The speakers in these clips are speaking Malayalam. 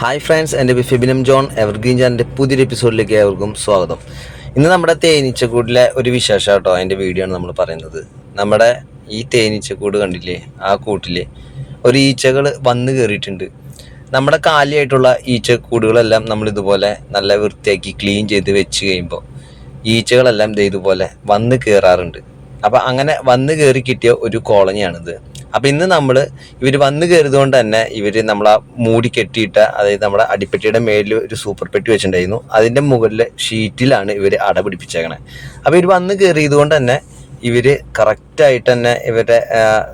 ഹായ് ഫ്രണ്ട്സ് എന്റെ ഫിബിനം ജോൺ എവർഗ്രീൻ ചാനലിന്റെ പുതിയൊരു എപ്പിസോഡിലേക്ക് ഏവർക്കും സ്വാഗതം. ഇന്ന് നമ്മുടെ തേനീച്ചക്കൂടിലെ ഒരു വിശേഷം കേട്ടോ അതിന്റെ വീഡിയോ ആണ് നമ്മൾ പറയുന്നത്. നമ്മുടെ ഈ തേനീച്ചക്കൂട് കണ്ടില്ലേ ആ കൂട്ടിൽ ഒരു ഈച്ചകൾ വന്ന് കയറിയിട്ടുണ്ട് നമ്മുടെ കാലിയായിട്ടുള്ള ഈച്ചക്കൂടുകളെല്ലാം നമ്മൾ ഇതുപോലെ നല്ല വൃത്തിയാക്കി ക്ലീൻ ചെയ്ത് വെച്ച് കഴിയുമ്പോൾ ഈച്ചകളെല്ലാം ദേ ഇതുപോലെ വന്ന് കയറാറുണ്ട് അപ്പോൾ അങ്ങനെ വന്ന് കയറി കിട്ടിയ ഒരു കോളനിയാണിത്. അപ്പം ഇന്ന് നമ്മൾ ഇവർ വന്നു കയറിയതുകൊണ്ട് തന്നെ ഇവർ നമ്മളെ മൂടി കെട്ടിയിട്ട അതായത് നമ്മുടെ അടിപ്പെട്ടിയുടെ മേലിൽ ഒരു സൂപ്പർ പെട്ടി വെച്ചിട്ടുണ്ടായിരുന്നു. അതിന്റെ മുകളിലെ ഷീറ്റിലാണ് ഇവർ അട പിടിപ്പിച്ചേക്കണേ. അപ്പോൾ ഇവർ വന്ന് കയറിയതുകൊണ്ട് തന്നെ ഇവർ ഇവർ കറക്റ്റായിട്ട് തന്നെ ഇവരുടെ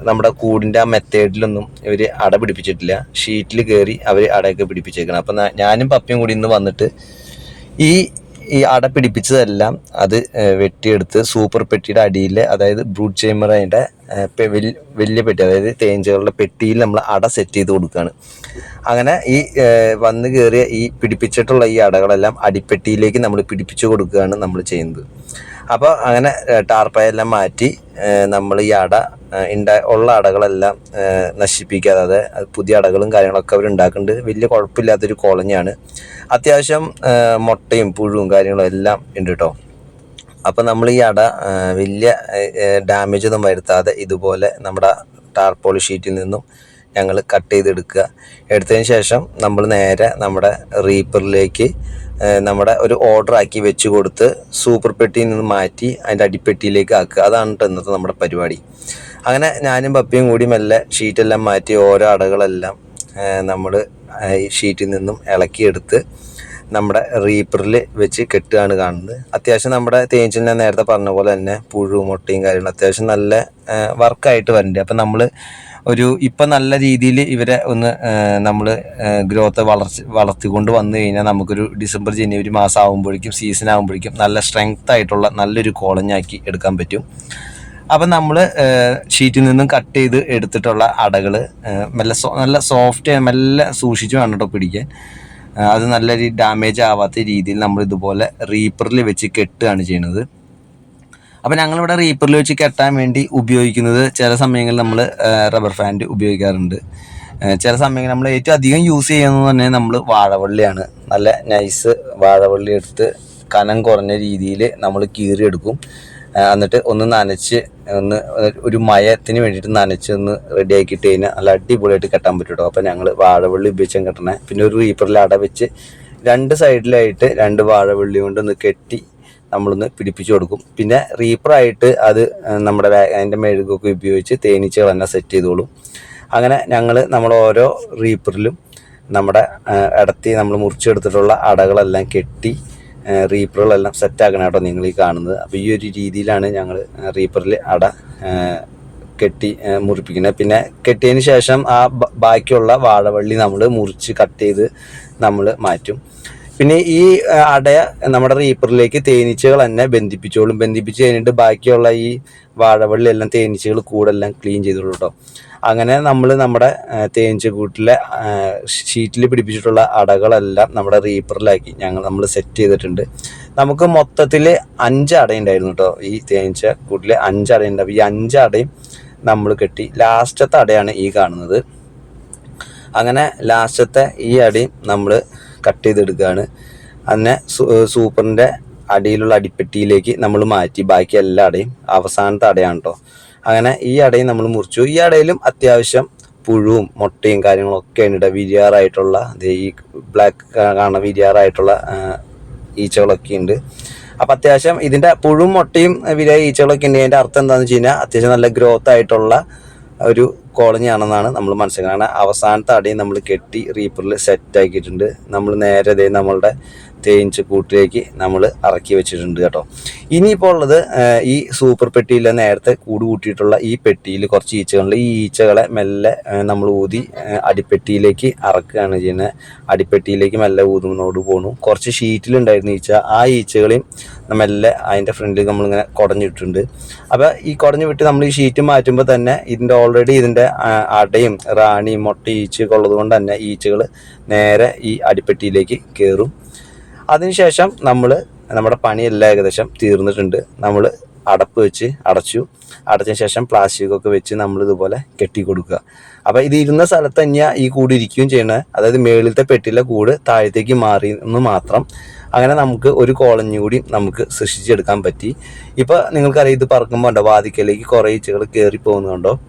നമ്മുടെ കൂടിന്റെ ആ മെത്തേഡിലൊന്നും ഇവർ അട പിടിപ്പിച്ചിട്ടില്ല. ഷീറ്റിൽ കയറി അവർ അടയൊക്കെ പിടിപ്പിച്ചേക്കണം. അപ്പം ഞാനും പപ്പയും കൂടി ഇന്ന് വന്നിട്ട് ഈ ഈ അട പിടിപ്പിച്ചതെല്ലാം അത് വെട്ടിയെടുത്ത് സൂപ്പർ പെട്ടിയുടെ അടിയിൽ അതായത് ബ്രൂട്ട് ചേമ്പറിന്റെ വലിയ പെട്ടി അതായത് തേഞ്ചകളുടെ പെട്ടിയിൽ നമ്മൾ അട സെറ്റ് ചെയ്ത് കൊടുക്കുകയാണ് അങ്ങനെ ഈ വന്ന് കയറിയ ഈ പിടിപ്പിച്ചിട്ടുള്ള ഈ അടകളെല്ലാം അടിപ്പെട്ടിയിലേക്ക് നമ്മൾ പിടിപ്പിച്ചു കൊടുക്കുകയാണ് നമ്മൾ ചെയ്യുന്നത്. അപ്പോൾ അങ്ങനെ ടാർപ്പായെല്ലാം മാറ്റി നമ്മൾ ഈ അട ഉണ്ടാ ഉള്ള അടകളെല്ലാം നശിപ്പിക്കാതെ അതായത് പുതിയ അടകളും കാര്യങ്ങളൊക്കെ അവർ ഉണ്ടാക്കുന്നുണ്ട് വലിയ കുഴപ്പമില്ലാത്തൊരു കോളനിയാണ്. അത്യാവശ്യം മുട്ടയും പുഴുവും കാര്യങ്ങളും എല്ലാം ഉണ്ട് കേട്ടോ അപ്പോൾ നമ്മൾ ഈ അട വലിയ ഡാമേജ് ഒന്നും വരുത്താതെ ഇതുപോലെ നമ്മുടെ ടാർപോളി ഷീറ്റിൽ നിന്നും ഞങ്ങൾ കട്ട് ചെയ്തെടുക്കുക എടുത്തതിന് ശേഷം നമ്മൾ നേരെ നമ്മുടെ റീപ്പറിലേക്ക് നമ്മുടെ ഒരു ഓർഡർ ആക്കി വെച്ച് കൊടുത്ത് സൂപ്പർ പെട്ടിയിൽ നിന്ന് മാറ്റി അതിന്റെ അടിപ്പെട്ടിയിലേക്ക് ആക്കുക. അതാണ് ഇന്നത്തെ നമ്മുടെ പരിപാടി. അങ്ങനെ ഞാനും പപ്പിയും കൂടി മെല്ലെ ഷീറ്റെല്ലാം മാറ്റി ഓരോ അടകളെല്ലാം നമ്മൾ ഈ ഷീറ്റിൽ നിന്നും ഇളക്കിയെടുത്ത് നമ്മുടെ റീപ്പറിൽ വെച്ച് കെട്ടുകയാണ് കാണുന്നത്. അത്യാവശ്യം നമ്മുടെ തേഞ്ചിൽ ഞാൻ നേരത്തെ പറഞ്ഞ പോലെ തന്നെ പുഴു മുട്ടയും കാര്യങ്ങളും അത്യാവശ്യം നല്ല വർക്കായിട്ട് വരുന്നുണ്ട് അപ്പം നമ്മൾ ഒരു ഇപ്പം നല്ല രീതിയിൽ ഇവരെ ഒന്ന് നമ്മൾ ഗ്രോത്ത് വളർച്ച വളർത്തിക്കൊണ്ട് വന്നു കഴിഞ്ഞാൽ നമുക്കൊരു ഡിസംബർ ജനുവരി മാസം ആകുമ്പോഴേക്കും സീസൺ ആകുമ്പോഴേക്കും നല്ല സ്ട്രെങ്ത് ആയിട്ടുള്ള നല്ലൊരു കോളഞ്ഞാക്കി എടുക്കാൻ പറ്റും. അപ്പം നമ്മൾ ഷീറ്റിൽ നിന്നും കട്ട് ചെയ്ത് എടുത്തിട്ടുള്ള അടകൾ മെല്ലെ നല്ല സോഫ്റ്റ് മെല്ലെ സൂക്ഷിച്ച് വേണം കേട്ടോ പിടിക്കാൻ. അത് നല്ല രീതി ഡാമേജ് ആവാത്ത രീതിയിൽ നമ്മൾ ഇതുപോലെ റീപ്പറിൽ വെച്ച് കെട്ടുകയാണ് ചെയ്യുന്നത് അപ്പം ഞങ്ങളിവിടെ റീപ്പറിൽ വെച്ച് കെട്ടാൻ വേണ്ടി ഉപയോഗിക്കുന്നത് ചില സമയങ്ങളിൽ നമ്മൾ റബ്ബർ ഫാൻഡ് ഉപയോഗിക്കാറുണ്ട്. ചില സമയങ്ങളിൽ നമ്മൾ ഏറ്റവും അധികം യൂസ് ചെയ്യുന്നത് തന്നെ നമ്മൾ വാഴവള്ളിയാണ്. നല്ല നൈസ് വാഴവള്ളി എടുത്ത് കനം കുറഞ്ഞ രീതിയിൽ നമ്മൾ കീറിയെടുക്കും. എന്നിട്ട് ഒന്ന് നനച്ച് ഒന്ന് ഒരു മയത്തിന് വേണ്ടിയിട്ട് നനച്ച് ഒന്ന് റെഡി ആക്കിയിട്ട് കഴിഞ്ഞാൽ നല്ല അടിപൊളിയായിട്ട് കെട്ടാൻ പറ്റും അപ്പോൾ ഞങ്ങൾ വാഴവള്ളി ഉപയോഗിച്ചാൽ കെട്ടണേ. പിന്നെ ഒരു റീപ്പറിൽ അട വെച്ച് രണ്ട് സൈഡിലായിട്ട് രണ്ട് വാഴവള്ളി കൊണ്ട് ഒന്ന് കെട്ടി നമ്മളൊന്ന് പിടിപ്പിച്ചു കൊടുക്കും. പിന്നെ റീപ്പറായിട്ട് അത് നമ്മുടെ അതിന്റെ മെഴുകൊക്കെ ഉപയോഗിച്ച് തേനീച്ചകൾ തന്നെ സെറ്റ് ചെയ്തോളും. അങ്ങനെ ഞങ്ങൾ നമ്മൾ ഓരോ റീപ്പറിലും നമ്മുടെ ഇടത്തി നമ്മൾ മുറിച്ചെടുത്തിട്ടുള്ള അടകളെല്ലാം കെട്ടി റീപ്പറുകളെല്ലാം സെറ്റാക്കണം കേട്ടോ നിങ്ങൾ ഈ കാണുന്നത്. അപ്പോൾ ഈ ഒരു രീതിയിലാണ് ഞങ്ങൾ റീപ്പറിൽ അട കെട്ടി മുറിപ്പിക്കുന്നത് പിന്നെ കെട്ടിയതിന് ശേഷം ആ ബാക്കിയുള്ള വാഴവള്ളി നമ്മൾ മുറിച്ച് കട്ട് ചെയ്ത് നമ്മൾ മാറ്റും. പിന്നെ ഈ അട അടയ നമ്മുടെ റീപ്പറിലേക്ക് തേനീച്ചകൾ തന്നെ ബന്ധിപ്പിച്ചോളും. ബന്ധിപ്പിച്ച് കഴിഞ്ഞിട്ട് ബാക്കിയുള്ള ഈ വാഴവള്ളി എല്ലാം തേനീച്ചകൾ കൂടെല്ലാം ക്ലീൻ ചെയ്തോളൂ കേട്ടോ അങ്ങനെ നമ്മൾ നമ്മുടെ തേനീച്ച കൂട്ടിലെ ഷീറ്റിൽ പിടിപ്പിച്ചിട്ടുള്ള അടകളെല്ലാം നമ്മുടെ റീപ്പറിലാക്കി ഞങ്ങൾ നമ്മൾ സെറ്റ് ചെയ്തിട്ടുണ്ട്. നമുക്ക് മൊത്തത്തിൽ അഞ്ച് അടയുണ്ടായിരുന്നു കേട്ടോ ഈ തേനീച്ച കൂട്ടിൽ അഞ്ച് അടയുണ്ടാവും ഈ അഞ്ച് അടയും നമ്മൾ കെട്ടി. ലാസ്റ്റത്തെ അടയാണ് ഈ കാണുന്നത്. അങ്ങനെ ലാസ്റ്റത്തെ ഈ അടി നമ്മൾ കട്ട് ചെയ്തെടുക്കുകയാണ്. സൂ- സൂപ്പറിന്റെ അടിയിലുള്ള അടിപ്പെട്ടിയിലേക്ക് നമ്മൾ മാറ്റി. ബാക്കി എല്ലാ അടയും അവസാനത്തെ അടയാണ് കേട്ടോ അങ്ങനെ ഈ അടയും നമ്മൾ മുറിച്ചു. ഈ അടയിലും അത്യാവശ്യം പുഴുവും മുട്ടയും കാര്യങ്ങളൊക്കെ ഉണ്ട് വിരിയാറായിട്ടുള്ള ഈ ബ്ലാക്ക് കാണുന്ന വിരിയാറായിട്ടുള്ള ഈച്ചകളൊക്കെ ഉണ്ട്. അപ്പം അത്യാവശ്യം ഇതിന്റെ പുഴുവും മുട്ടയും വിരിയ ഈച്ചകളൊക്കെ ഉണ്ട്. അതിന്റെ അർത്ഥം എന്താണെന്ന് വെച്ച് കഴിഞ്ഞാൽ അത്യാവശ്യം നല്ല ഗ്രോത്ത് ആയിട്ടുള്ള ഒരു കോളനി ആണെന്നാണ് നമ്മൾ മനസ്സിലാക്കുന്നത്. അവസാനത്തെ അടിയും നമ്മൾ കെട്ടി റീപ്പറിൽ സെറ്റ് ആക്കിയിട്ടുണ്ട്. നമ്മൾ നേരെ ദേ നമ്മളുടെ തേനീച്ച കൂട്ടിലേക്ക് നമ്മൾ ഇറക്കി വെച്ചിട്ടുണ്ട് കേട്ടോ. ഇനിയിപ്പോൾ ഉള്ളത് ഈ സൂപ്പർ പെട്ടിയിൽ നേരത്തെ കൂട് കൂട്ടിയിട്ടുള്ള ഈ പെട്ടിയിൽ കുറച്ച് ഈച്ചകളുണ്ട്. ഈ ഈച്ചകളെ മെല്ലെ നമ്മൾ ഊതി അടിപ്പെട്ടിയിലേക്ക് ഇറക്കുകയാണ് ചെയ്യുന്നത്. അടിപ്പെട്ടിയിലേക്ക് മെല്ലെ ഊതുന്നോട് പോണു. കുറച്ച് ഷീറ്റിലുണ്ടായിരുന്നു ഈച്ച ആ ഈച്ചകളെയും മെല്ലെ അതിന്റെ ഫ്രണ്ടിൽ നമ്മളിങ്ങനെ കുടഞ്ഞിട്ടുണ്ട്. അപ്പോൾ ഈ കുടഞ്ഞു വിട്ട് നമ്മൾ ഈ ഷീറ്റ് മാറ്റുമ്പോൾ തന്നെ ഇതിന്റെ ഓൾറെഡി ഇതിന്റെ ആ, അടയും റാണിയും മുട്ട ഈച്ചയൊക്കെ ഉള്ളത് കൊണ്ട് തന്നെ ഈച്ചകൾ നേരെ ഈ അടിപ്പെട്ടിയിലേക്ക് കയറും. അതിനുശേഷം നമ്മൾ നമ്മുടെ പണിയെല്ലാം ഏകദേശം തീർന്നിട്ടുണ്ട്. നമ്മൾ അടപ്പ് വെച്ച് അടച്ചു. അടച്ചതിന് ശേഷം പ്ലാസ്റ്റിക്കൊക്കെ വെച്ച് നമ്മൾ ഇതുപോലെ കെട്ടി കൊടുക്കുക അപ്പോൾ ഇത് ഇരുന്ന സ്ഥലത്ത് തന്നെയാണ് ഈ കൂട് ഇരിക്കുകയും ചെയ്യണത് അതായത് മേളിലത്തെ പെട്ടിയിലെ കൂട് താഴത്തേക്ക് മാറി എന്ന് മാത്രം അങ്ങനെ നമുക്ക് ഒരു കോളനി കൂടി നമുക്ക് സൃഷ്ടിച്ചെടുക്കാൻ പറ്റി. ഇപ്പോൾ നിങ്ങൾക്കറിയാം ഇത് പറക്കുമ്പോൾ ഉണ്ടോ? വാതിക്കലേക്ക് കുറേ ഈച്ചകൾ കയറി പോകുന്നുണ്ടോ?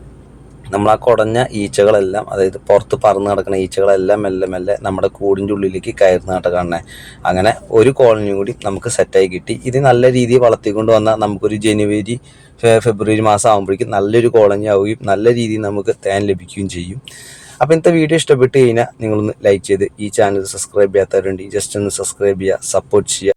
നമ്മൾ ആ കുടഞ്ഞ ഈച്ചകളെല്ലാം അതായത് പുറത്ത് പറന്ന് നടക്കുന്ന ഈച്ചകളെല്ലാം മെല്ലെ മെല്ലെ നമ്മുടെ കൂടിന്റെ ഉള്ളിലേക്ക് കയറുന്നതായിട്ട് കാണണേ അങ്ങനെ ഒരു കോളനി കൂടി നമുക്ക് സെറ്റായി കിട്ടി. ഇത് നല്ല രീതിയിൽ വളർത്തിക്കൊണ്ട് വന്നാൽ നമുക്കൊരു ജനുവരി ഫെബ്രുവരി മാസം ആകുമ്പോഴേക്കും നല്ലൊരു കോളനി ആവുകയും നല്ല രീതിയിൽ നമുക്ക് തേൻ ലഭിക്കുകയും ചെയ്യും. അപ്പോൾ ഇന്നത്തെ വീഡിയോ ഇഷ്ടപ്പെട്ട് കഴിഞ്ഞാൽ നിങ്ങളൊന്ന് ലൈക്ക് ചെയ്ത് ഈ ചാനൽ സബ്സ്ക്രൈബ് ചെയ്യാത്തവരുണ്ട് ജസ്റ്റ് ഒന്ന് സബ്സ്ക്രൈബ് ചെയ്യുക സപ്പോർട്ട് ചെയ്യുക.